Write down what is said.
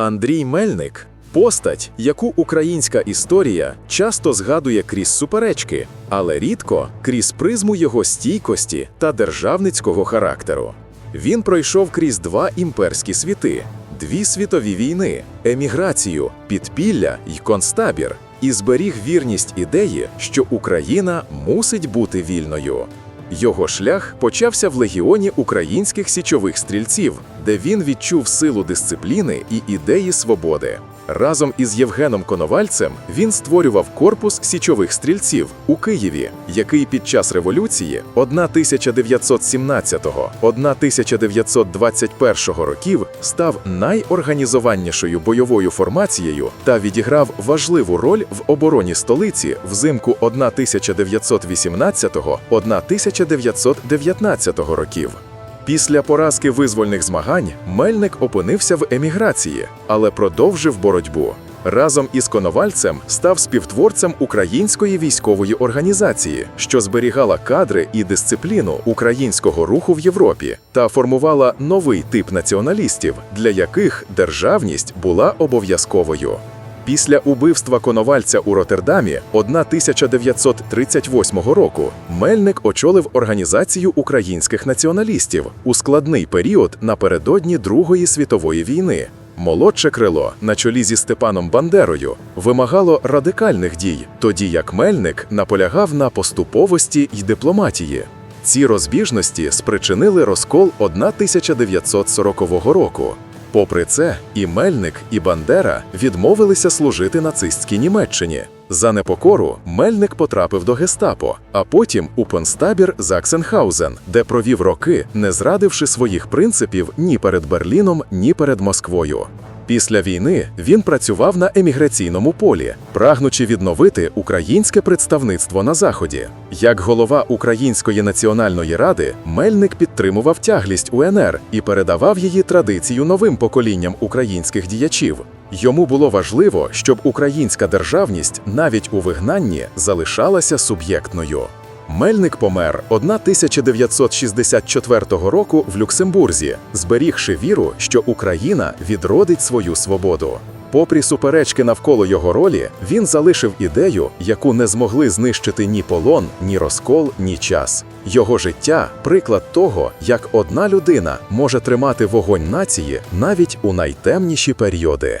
Андрій Мельник постать, яку українська історія часто згадує крізь суперечки, але рідко крізь призму його стійкості та державницького характеру. Він пройшов крізь два імперські світи, дві світові війни, еміграцію, підпілля й концтабір, і зберіг вірність ідеї, що Україна мусить бути вільною. Його шлях почався в легіоні українських січових стрільців, де він відчув силу дисципліни і ідеї свободи. Разом із Євгеном Коновальцем він створював корпус січових стрільців у Києві, який під час революції 1917-1921 років став найорганізованішою бойовою формацією та відіграв важливу роль в обороні столиці взимку 1918-1919 років. Після поразки визвольних змагань Мельник опинився в еміграції, але продовжив боротьбу. Разом із Коновальцем став співтворцем української військової організації, що зберігала кадри і дисципліну українського руху в Європі та формувала новий тип націоналістів, для яких державність була обов'язковою. Після убивства Коновальця у Роттердамі 1938 року Мельник очолив організацію українських націоналістів у складний період напередодні Другої світової війни. Молодше крило на чолі зі Степаном Бандерою вимагало радикальних дій, тоді як Мельник наполягав на поступовості й дипломатії. Ці розбіжності спричинили розкол 1940 року. Попри це, і Мельник, і Бандера відмовилися служити нацистській Німеччині. За непокору Мельник потрапив до гестапо, а потім у концтабір Заксенхаузен, де провів роки, не зрадивши своїх принципів ні перед Берліном, ні перед Москвою. Після війни він працював на еміграційному полі, прагнучи відновити українське представництво на заході. Як голова Української національної ради, Мельник підтримував тяглість УНР і передавав її традицію новим поколінням українських діячів. Йому було важливо, щоб українська державність навіть у вигнанні залишалася суб'єктною. Мельник помер 1964 року в Люксембурзі, зберігши віру, що Україна відродить свою свободу. Попри суперечки навколо його ролі, він залишив ідею, яку не змогли знищити ні полон, ні розкол, ні час. Його життя приклад того, як одна людина може тримати вогонь нації навіть у найтемніші періоди.